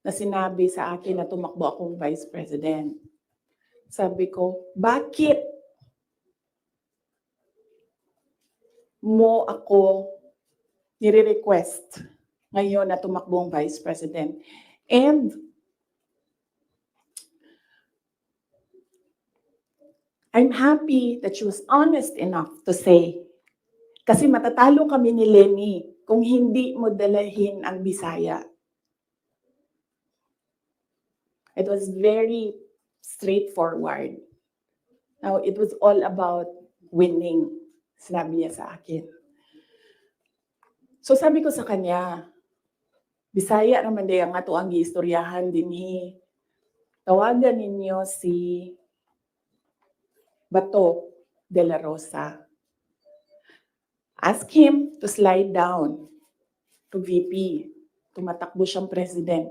na sinabi sa akin na tumakbo akong vice president. Sabi ko, bakit mo ako nire-request ngayon na tumakbo ang vice president? And I'm happy that she was honest enough to say, kasi matatalo kami ni Lenny kung hindi mo dalahin ang Bisaya. It was very straightforward. Now, it was all about winning, sinabi niya sa akin. So sabi ko sa kanya, Bisaya naman day ang ato ang giistoryahan din hi. Tawagan ninyo si Bato de la Rosa. Ask him to slide down to VP. Tumatakbo siyang president.